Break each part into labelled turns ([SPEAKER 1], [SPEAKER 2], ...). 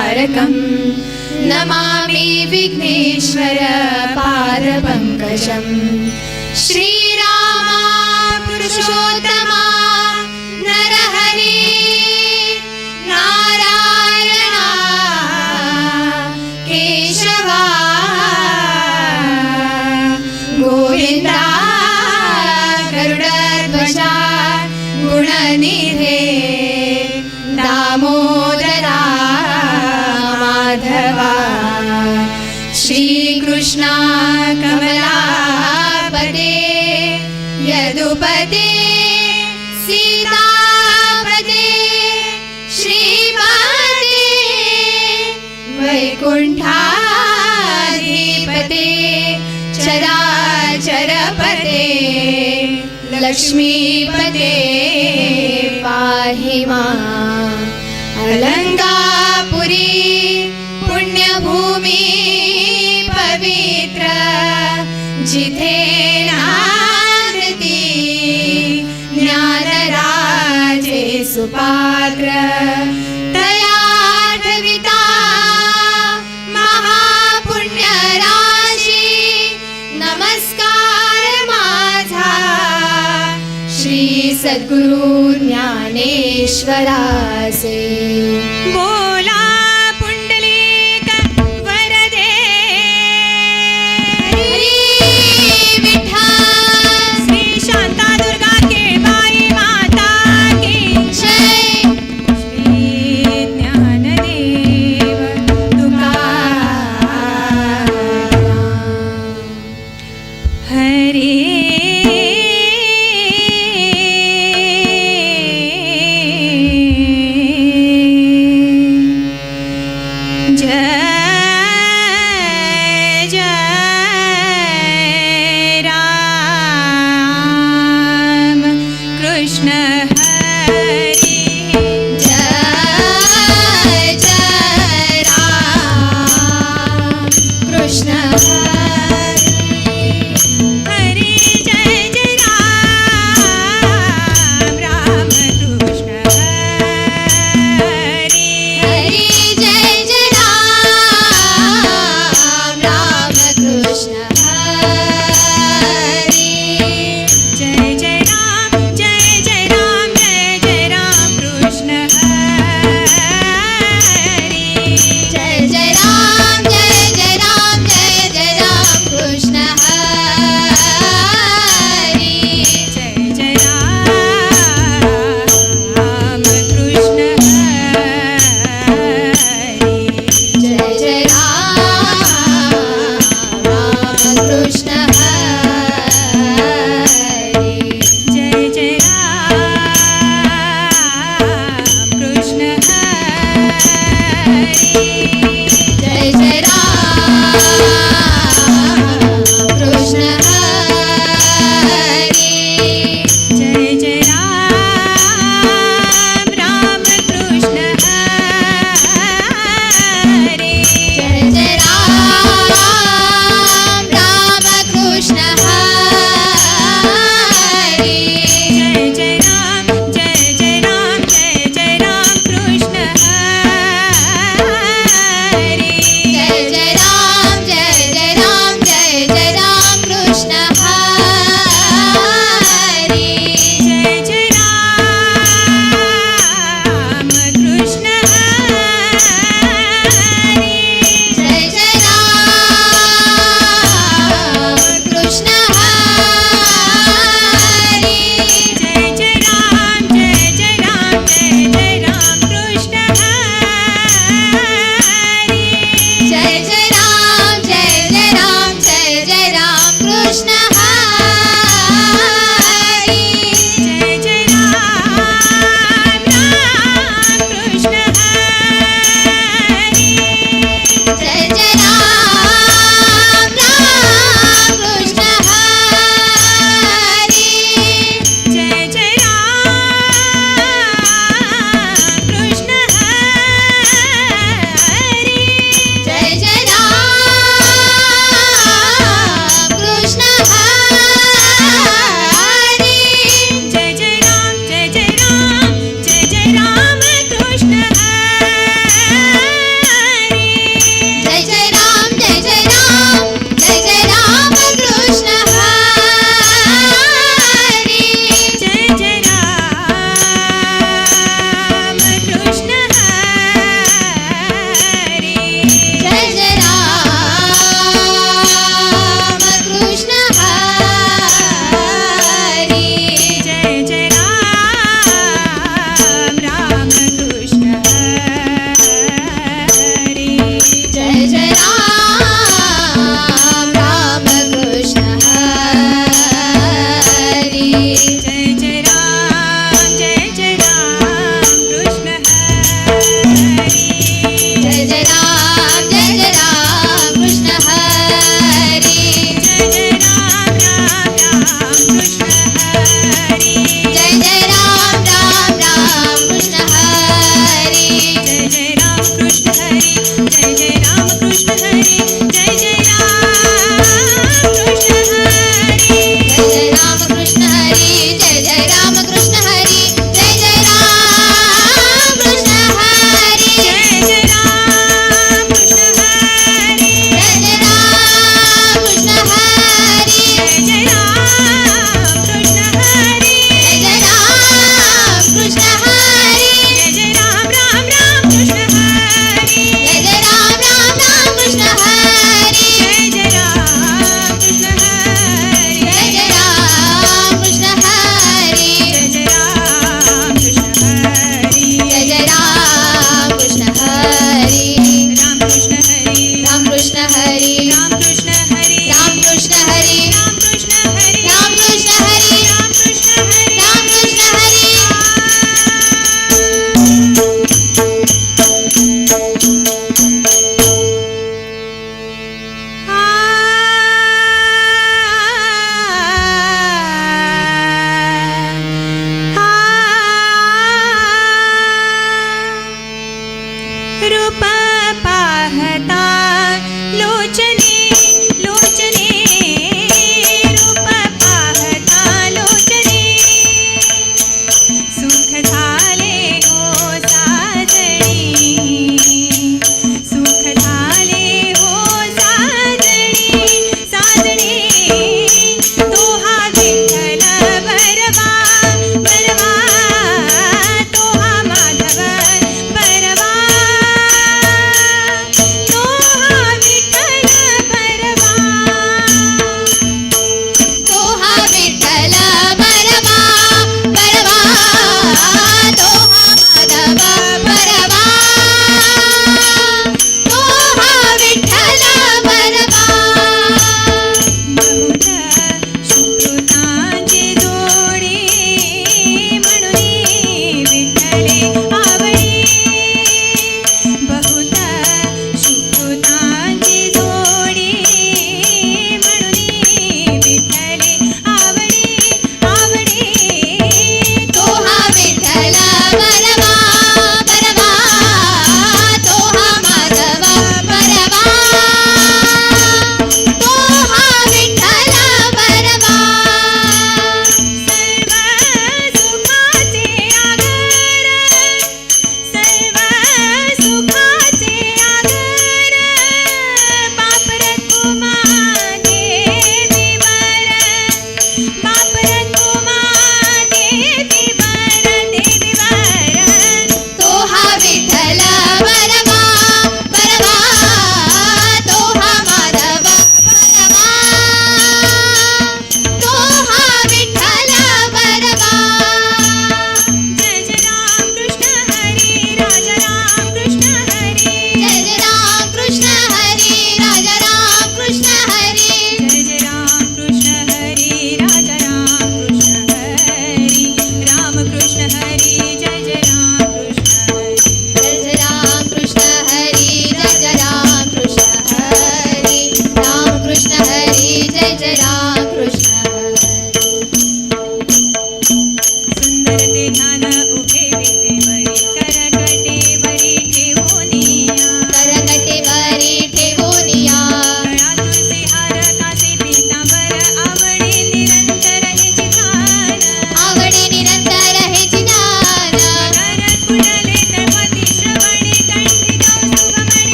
[SPEAKER 1] तारकम् नमामि विघ्नेश्वर पारपङ्कजम् श्रीरामा पुरुषोत्तमा वैकुण्ठाधिपते चराचरपते लक्ष्मीपते पाहि मा अलङ्कार गुरु ज्ञानेश्वरासे।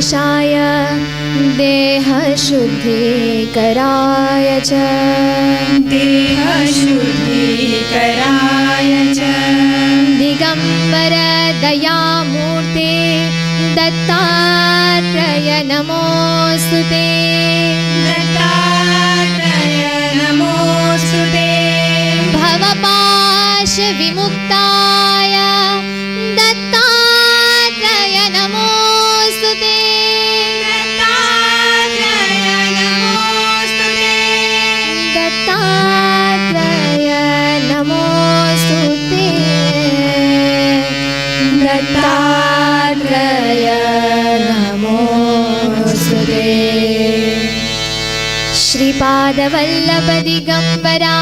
[SPEAKER 1] जन्मविनाशाय देहशुद्धिकराय च। श्रीपादवल्लभ दिगम्बरा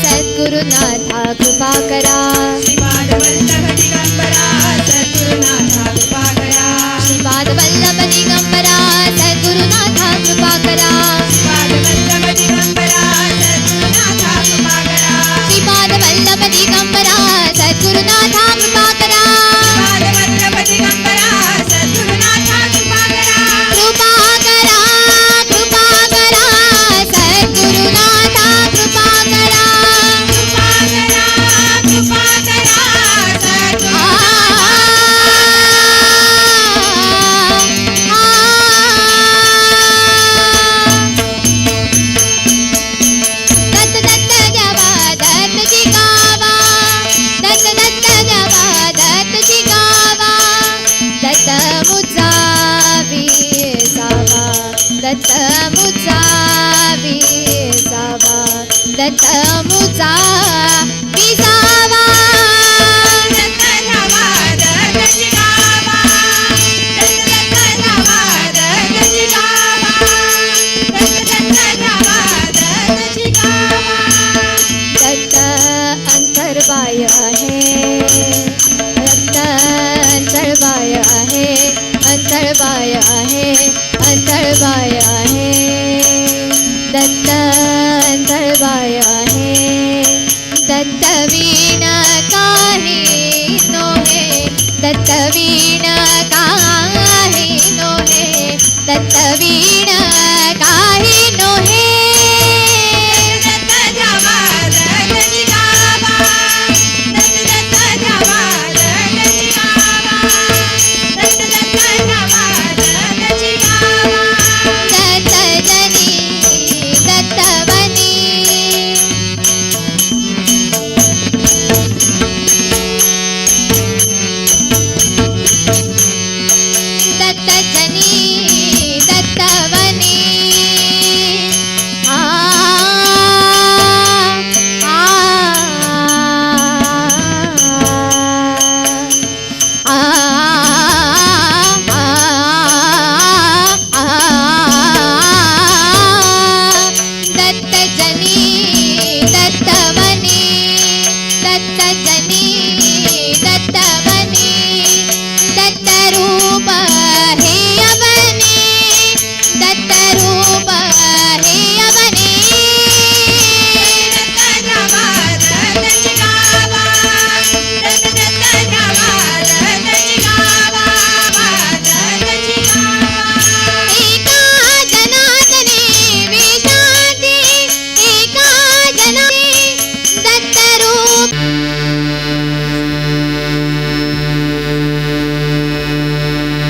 [SPEAKER 1] सद्गुरुनाथा कृपाकरा
[SPEAKER 2] श्रीपादवल्लभ दिगम्बरा